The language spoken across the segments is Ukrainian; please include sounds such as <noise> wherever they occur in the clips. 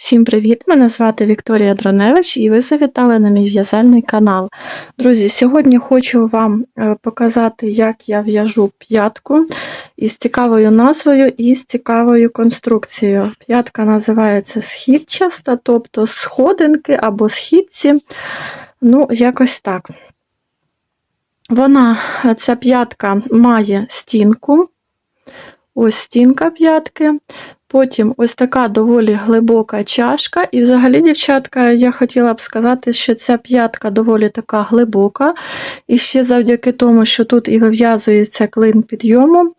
Всім привіт! Мене звати Вікторія Дроневич і ви завітали на мій в'язальний канал. Друзі, сьогодні хочу вам е, показати, як я в'яжу п'ятку із цікавою назвою і з цікавою конструкцією. П'ятка називається східчаста, тобто сходинки або східці. Ну, якось так. Вона, ця п'ятка має стінку. Ось стінка п'ятки. Потім ось така доволі глибока чашка. І взагалі, дівчатка, я хотіла б сказати, що ця п'ятка доволі така глибока. І ще завдяки тому, що тут і вив'язується клин підйому, е,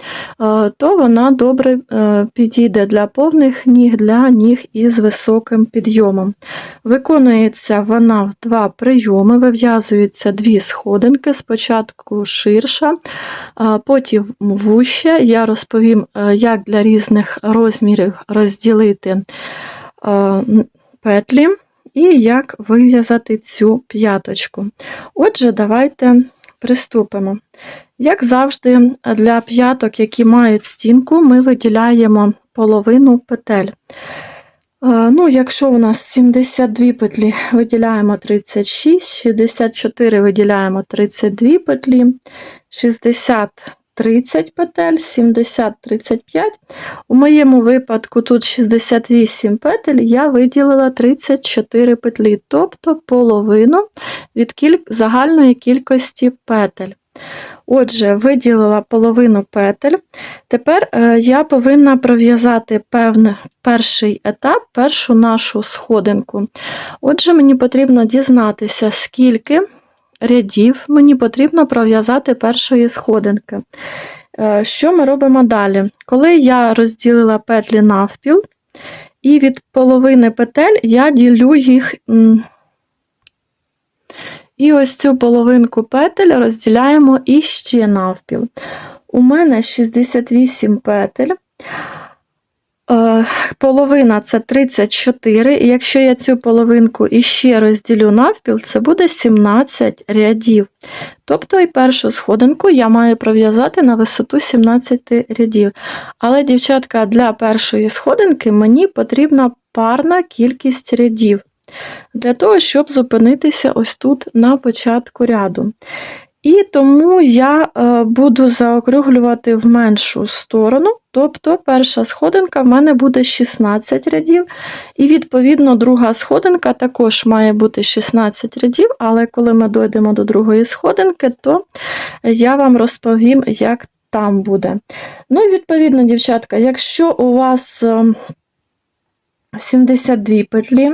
то вона добре е, підійде для повних ніг, для ніг із високим підйомом. Виконується вона в два прийоми, вив'язуються дві сходинки, спочатку ширша, потім вуща. Я розповім, е, як для різних розмірів розділити е, петлі і як вив'язати цю п'яточку. Отже, давайте приступимо. Як завжди, для п'яток, які мають стінку, ми виділяємо половину петель. Е, ну, Якщо у нас 72 петлі, виділяємо 36, 64 виділяємо 32 петлі, 60 30 петель, 70, 35. У моєму випадку тут 68 петель, я виділила 34 петлі, тобто половину від кіль... загальної кількості петель. Отже, виділила половину петель. Тепер е, я повинна пров'язати перший етап, першу нашу сходинку. Отже, мені потрібно дізнатися, скільки рядів мені потрібно пров'язати першої сходинки. Е, що ми робимо далі? Коли я розділила петлі навпіл, і від половини петель я ділю їх. І ось цю половинку петель розділяємо іще навпіл. У мене 68 петель. Е, половина це 34, і якщо я цю половинку іще розділю навпіл, це буде 17 рядів. Тобто і першу сходинку я маю пров'язати на висоту 17 рядів. Але, дівчатка, для першої сходинки мені потрібна парна кількість рядів. Для того, щоб зупинитися ось тут на початку ряду. І тому я е, буду заокруглювати в меншу сторону, тобто перша сходинка в мене буде 16 рядів, і, відповідно, друга сходинка також має бути 16 рядів, але коли ми дойдемо до другої сходинки, то я вам розповім, як там буде. Ну і відповідно, дівчатка, якщо у вас 72 ем, петлі,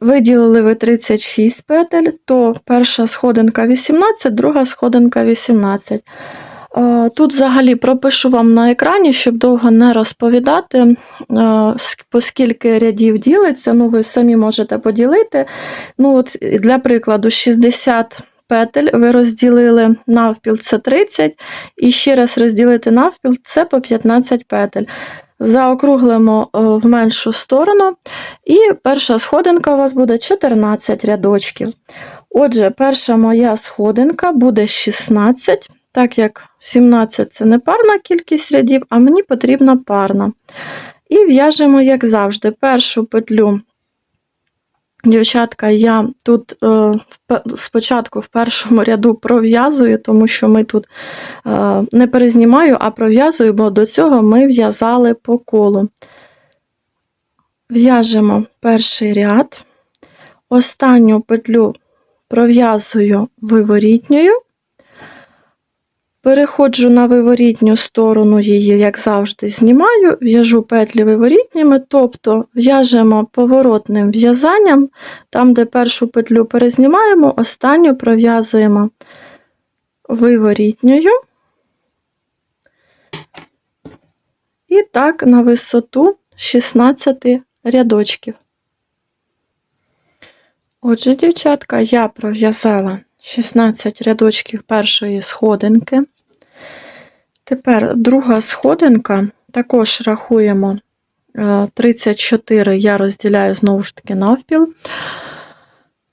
Виділили ви 36 петель, то перша сходинка 18, друга сходинка 18. Е, тут взагалі пропишу вам на екрані, щоб довго не розповідати, е, по скільки рядів ділиться, ну ви самі можете поділити. Ну от Для прикладу, 60 петель ви розділили навпіл це 30, і ще раз розділити навпіл це по 15 петель заокруглимо е, в меншу сторону, і перша сходинка у вас буде 14 рядочків. Отже, перша моя сходинка буде 16, так як 17 це не парна кількість рядів, а мені потрібна парна. І в'яжемо, як завжди, першу петлю Дівчатка, я тут е, спочатку в першому ряду пров'язую, тому що ми тут е, не перезнімаю, а пров'язую, бо до цього ми в'язали по колу. В'яжемо перший ряд, останню петлю пров'язую виворітньою, Переходжу на виворітню сторону її, як завжди, знімаю, в'яжу петлі виворітніми, тобто в'яжемо поворотним в'язанням, там, де першу петлю перезнімаємо, останню пров'язуємо виворітньою. І так на висоту 16 рядочків. Отже, дівчатка, я пров'язала 16 рядочків першої сходинки. Тепер друга сходинка, також рахуємо 34, е, я розділяю знову ж таки навпіл,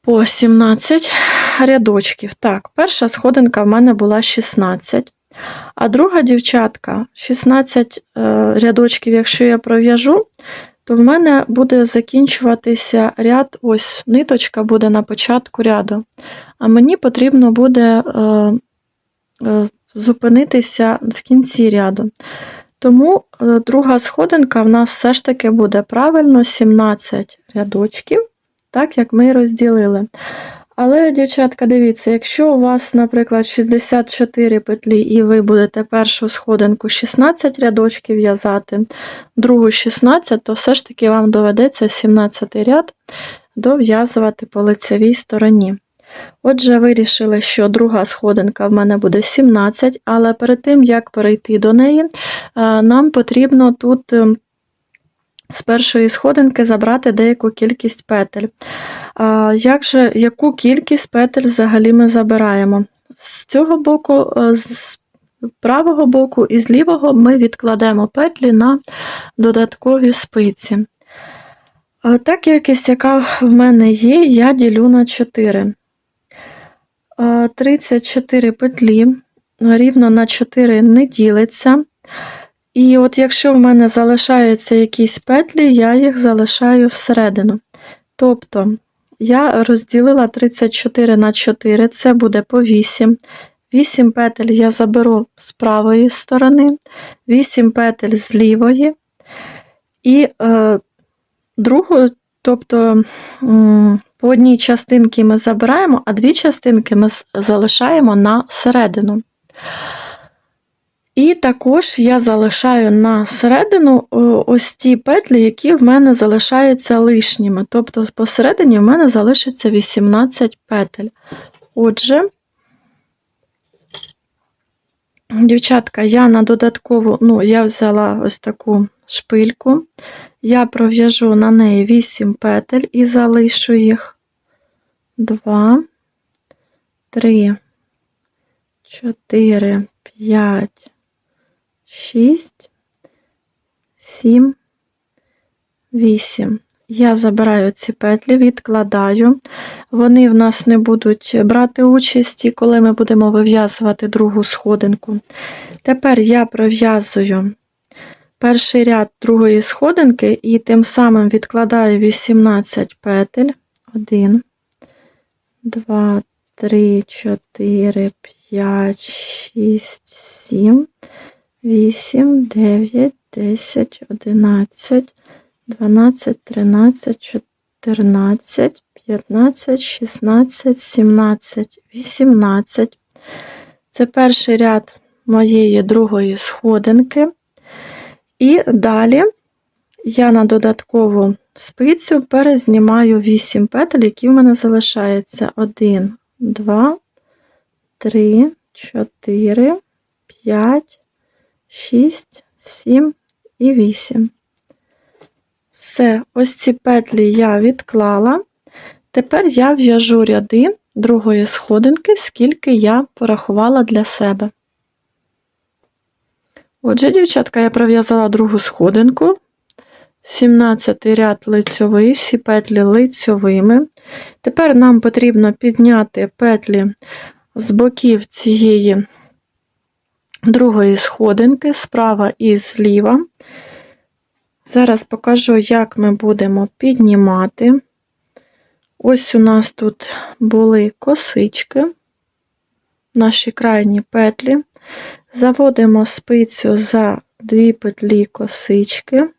по 17 рядочків. Так, перша сходинка в мене була 16. А друга дівчатка, 16 е, рядочків, якщо я пров'яжу, то в мене буде закінчуватися ряд, ось ниточка буде на початку ряду. А мені потрібно буде е, зупинитися в кінці ряду. Тому е, друга сходинка в нас все ж таки буде правильно 17 рядочків, так як ми розділили. Але, дівчатка, дивіться, якщо у вас, наприклад, 64 петлі, і ви будете першу сходинку 16 рядочків в'язати, другу 16, то все ж таки вам доведеться 17 ряд дов'язувати по лицевій стороні. Отже, вирішили, що друга сходинка в мене буде 17, але перед тим, як перейти до неї, е, нам потрібно тут е, з першої сходинки забрати деяку кількість петель. Як же, яку кількість петель взагалі ми забираємо? З цього боку, е, з правого боку і з лівого ми відкладемо петлі на додаткові спиці. Е, Та кількість, яка в мене є, я ділю на 4. Е, 34 петлі рівно на 4 не ділиться. І от якщо в мене залишаються якісь петлі, я їх залишаю всередину. Тобто я розділила 34 на 4, це буде по 8. 8 петель я заберу з правої сторони, 8 петель з лівої. І е, другу, тобто м, по одній частинці ми забираємо, а дві частинки ми залишаємо на середину. І також я залишаю на середину ось ті петлі, які в мене залишаються лишніми. Тобто посередині в мене залишиться 18 петель. Отже, дівчатка, я на додаткову, ну, я взяла ось таку шпильку, я пров'яжу на неї 8 петель і залишу їх 2, 3, 4, 5, 6, 7, 8. Я забираю ці петлі, відкладаю. Вони в нас не будуть брати участі, коли ми будемо вив'язувати другу сходинку. Тепер я пров'язую перший ряд другої сходинки і тим самим відкладаю 18 петель. 1, 2, 3, 4, 5, 6, 7, 8, 9, 10, 11, 12, 13, 14, 15, 16, 17, 18. Це перший ряд моєї другої сходинки. І далі я на додаткову спицю перезнімаю 8 петель, які в мене залишаються. 1, 2, 3, 4, 5, 6, 7 і 8. Все, ось ці петлі я відклала. Тепер я в'яжу ряди другої сходинки, скільки я порахувала для себе. Отже, дівчатка, я пров'язала другу сходинку, 17 ряд лицьовий, всі петлі лицьовими. Тепер нам потрібно підняти петлі з боків цієї другої сходинки, справа і зліва. Зараз покажу, як ми будемо піднімати. Ось у нас тут були косички, наші крайні петлі. Заводимо спицю за дві петлі косички.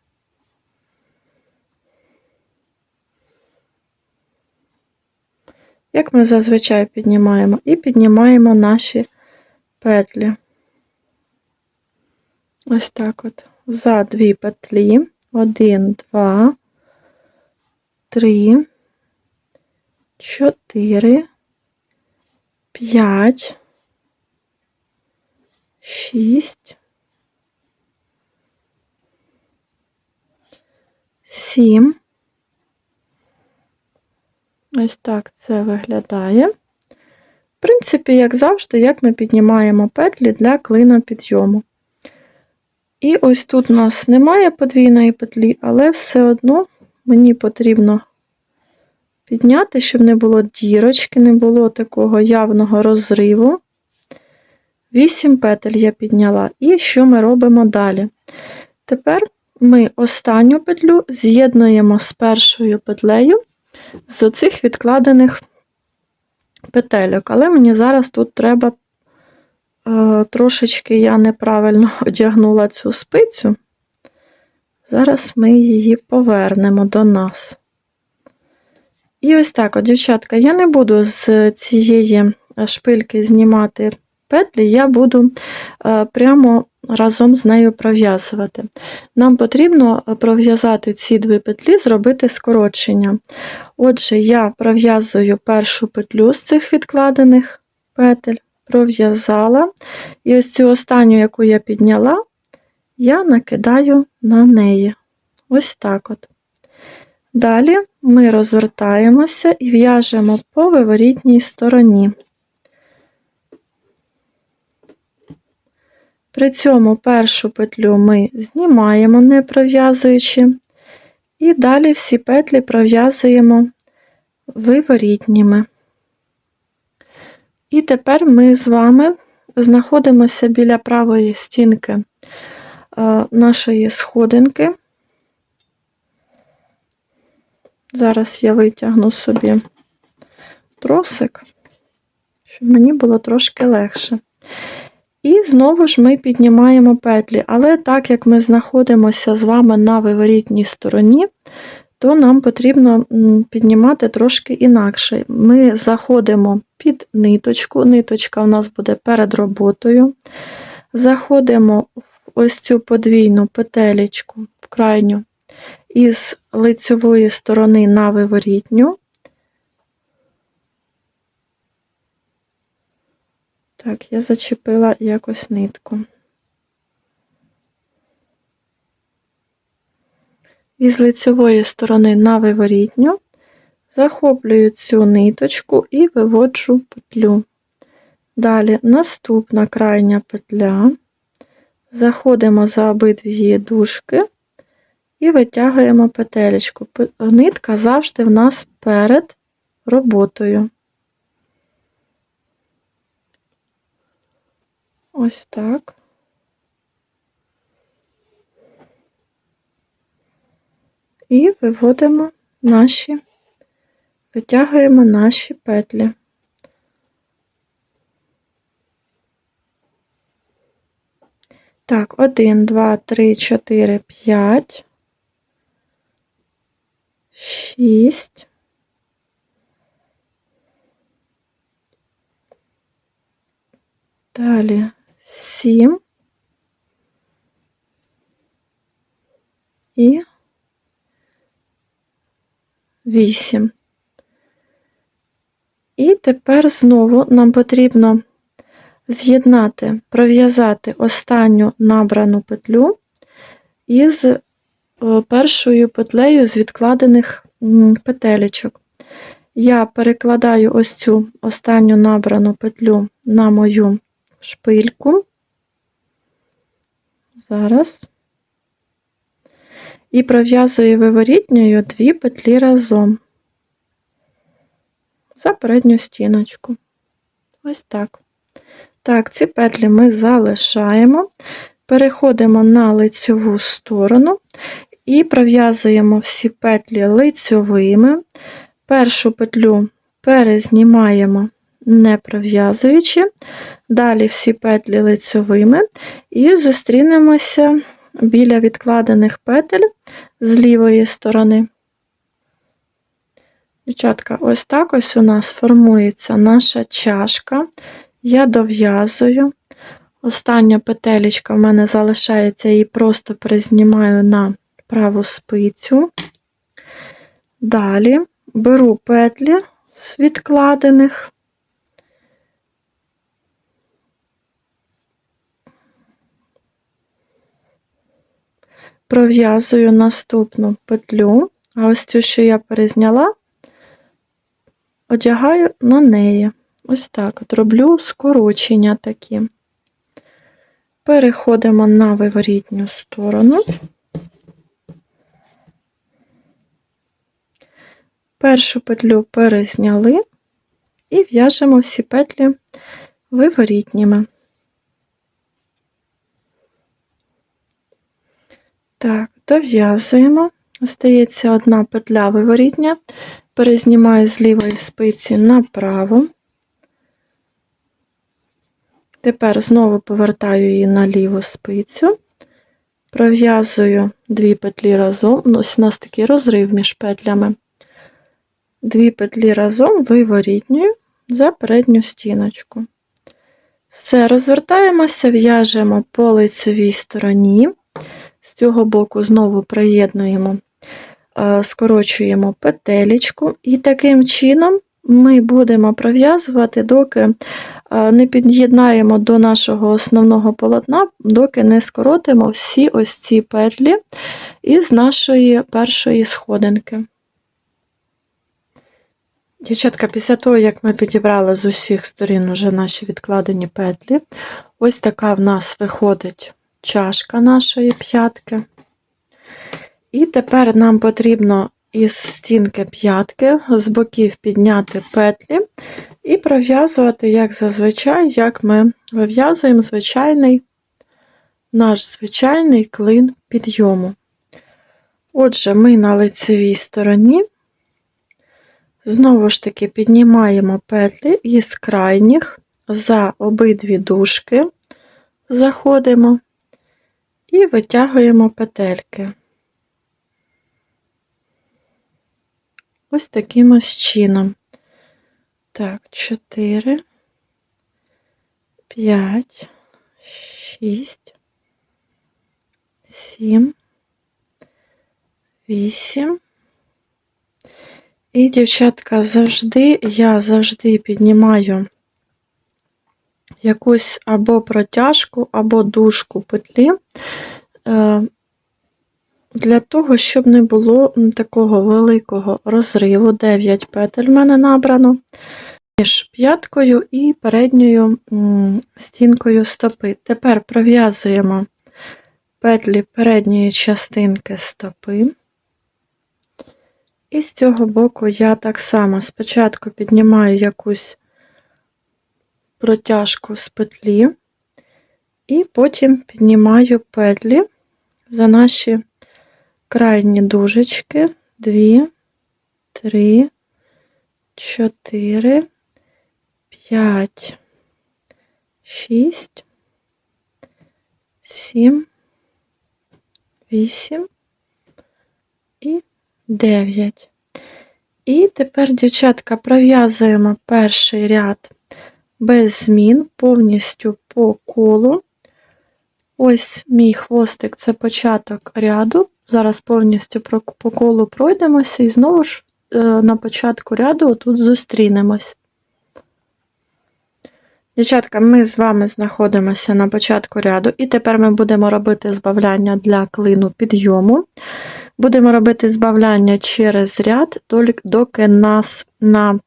Як ми зазвичай піднімаємо, і піднімаємо наші петлі. Ось так от. За дві петлі. Один, два, три, чотири, п'ять, шість, сім. Ось так це виглядає. В принципі, як завжди, як ми піднімаємо петлі для клина підйому. І ось тут у нас немає подвійної петлі, але все одно мені потрібно підняти, щоб не було дірочки, не було такого явного розриву. 8 петель я підняла. І що ми робимо далі? Тепер ми останню петлю з'єднуємо з першою петлею з оцих відкладених петельок. Але мені зараз тут треба е, трошечки я неправильно <laughs> одягнула цю спицю. Зараз ми її повернемо до нас. І ось так, от, дівчатка, я не буду з цієї шпильки знімати петлі, я буду е, прямо разом з нею пров'язувати. Нам потрібно пров'язати ці дві петлі, зробити скорочення. Отже, я пров'язую першу петлю з цих відкладених петель, пров'язала, і ось цю останню, яку я підняла, я накидаю на неї. Ось так от. Далі ми розвертаємося і в'яжемо по виворітній стороні. При цьому першу петлю ми знімаємо, не пров'язуючи, і далі всі петлі пров'язуємо виворітніми. І тепер ми з вами знаходимося біля правої стінки е, нашої сходинки. Зараз я витягну собі тросик, щоб мені було трошки легше. І знову ж ми піднімаємо петлі, але так як ми знаходимося з вами на виворітній стороні, то нам потрібно піднімати трошки інакше. Ми заходимо під ниточку, ниточка у нас буде перед роботою. Заходимо в ось цю подвійну петелечку в крайню із лицьової сторони на виворітню. Так, я зачепила якось нитку. Із лицевої сторони на виворітню захоплюю цю ниточку і виводжу петлю. Далі наступна крайня петля, заходимо за обидві її дужки і витягуємо петелечку. Нитка завжди в нас перед роботою. Ось так. І виводимо наші, витягуємо наші петлі. Так, один, два, три, чотири, п'ять, шість. Далі сім і вісім. І тепер знову нам потрібно з'єднати, пров'язати останню набрану петлю із е, першою петлею з відкладених петелечок. Я перекладаю ось цю останню набрану петлю на мою шпильку. Зараз. І пров'язую виворітньою дві петлі разом за передню стіночку. Ось так. Так, ці петлі ми залишаємо, переходимо на лицьову сторону і пров'язуємо всі петлі лицьовими. Першу петлю перезнімаємо не пров'язуючи, далі всі петлі лицьовими, і зустрінемося біля відкладених петель з лівої сторони. Дівчатка, ось так ось у нас формується наша чашка. Я дов'язую. Остання петелечка в мене залишається, її просто признімаю на праву спицю. Далі беру петлі з відкладених, пров'язую наступну петлю, а ось цю, що я перезняла, одягаю на неї. Ось так от роблю скорочення такі. Переходимо на виворітню сторону. Першу петлю перезняли і в'яжемо всі петлі виворітніми. Так, дов'язуємо. Остається одна петля виворітня. Перезнімаю з лівої спиці направо. Тепер знову повертаю її на ліву спицю, пров'язую дві петлі разом. Ну, Ось у нас такий розрив між петлями. Дві петлі разом виворітнюю за передню стіночку. Все, розвертаємося, в'яжемо по лицевій стороні. Цього боку знову приєднуємо, е, скорочуємо петелечку, і таким чином ми будемо пров'язувати, доки е, не під'єднаємо до нашого основного полотна, доки не скоротимо всі ось ці петлі із нашої першої сходинки. Дівчатка, після того, як ми підібрали з усіх сторін уже наші відкладені петлі, ось така в нас виходить чашка нашої п'ятки. І тепер нам потрібно із стінки п'ятки з боків підняти петлі і пров'язувати, як зазвичай, як ми вив'язуємо звичайний наш звичайний клин підйому. Отже, ми на лицевій стороні. Знову ж таки піднімаємо петлі із крайніх за обидві дужки, заходимо і витягуємо петельки. Ось таким ось чином. Так, 4, 5, 6, 7, 8, і, дівчатка, завжди, я завжди піднімаю якусь або протяжку, або дужку петлі, е, для того, щоб не було такого великого розриву, 9 петель в мене набрано, між п'яткою і передньою стінкою стопи. Тепер пров'язуємо петлі передньої частинки стопи. І з цього боку я так само спочатку піднімаю якусь протяжку з петлі, і потім піднімаю петлі за наші крайні дужечки, 2, 3, 4, 5, 6, 7, 8 і 9. І тепер, дівчатка, пров'язуємо перший ряд без змін, повністю по колу. Ось мій хвостик це початок ряду. Зараз повністю по колу пройдемося і знову ж е, на початку ряду тут зустрінемось. Дівчатка, ми з вами знаходимося на початку ряду, і тепер ми будемо робити збавляння для клину підйому. Будемо робити збавляння через ряд, доки нас на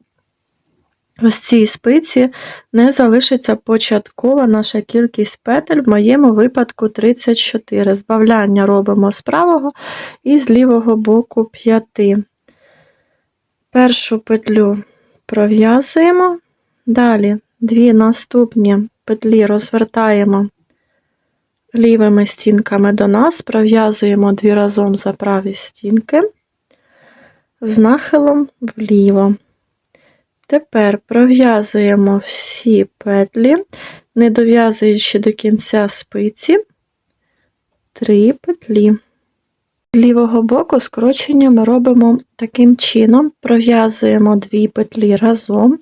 ось цій спиці не залишиться початкова наша кількість петель, в моєму випадку 34. Збавляння робимо з правого і з лівого боку 5. Першу петлю пров'язуємо, далі дві наступні петлі розвертаємо лівими стінками до нас, пров'язуємо дві разом за праві стінки, з нахилом вліво. Тепер пров'язуємо всі петлі, не дов'язуючи до кінця спиці, три петлі. З лівого боку скорочення ми робимо таким чином: пров'язуємо дві петлі разом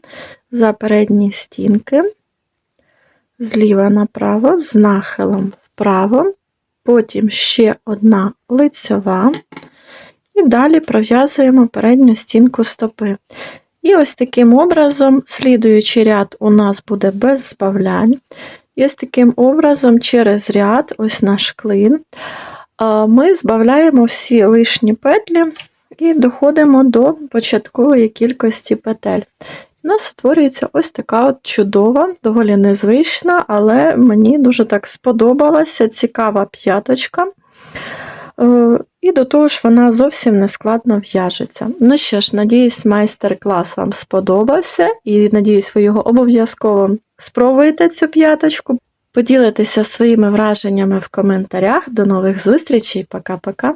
за передні стінки, зліва направо, з нахилом вправо, потім ще одна лицьова, і далі пров'язуємо передню стінку стопи. І ось таким образом, слідуючий ряд у нас буде без збавлянь. І ось таким образом, через ряд, ось наш клин, ми збавляємо всі лишні петлі і доходимо до початкової кількості петель. У нас утворюється ось така от чудова, доволі незвична, але мені дуже так сподобалася цікава п'яточка. Е, і до того ж, вона зовсім не складно в'яжеться. Ну що ж, надіюсь, майстер-клас вам сподобався, і надіюсь, ви його обов'язково спробуєте цю п'яточку. Поділитеся своїми враженнями в коментарях. До нових зустрічей. Пока-пока.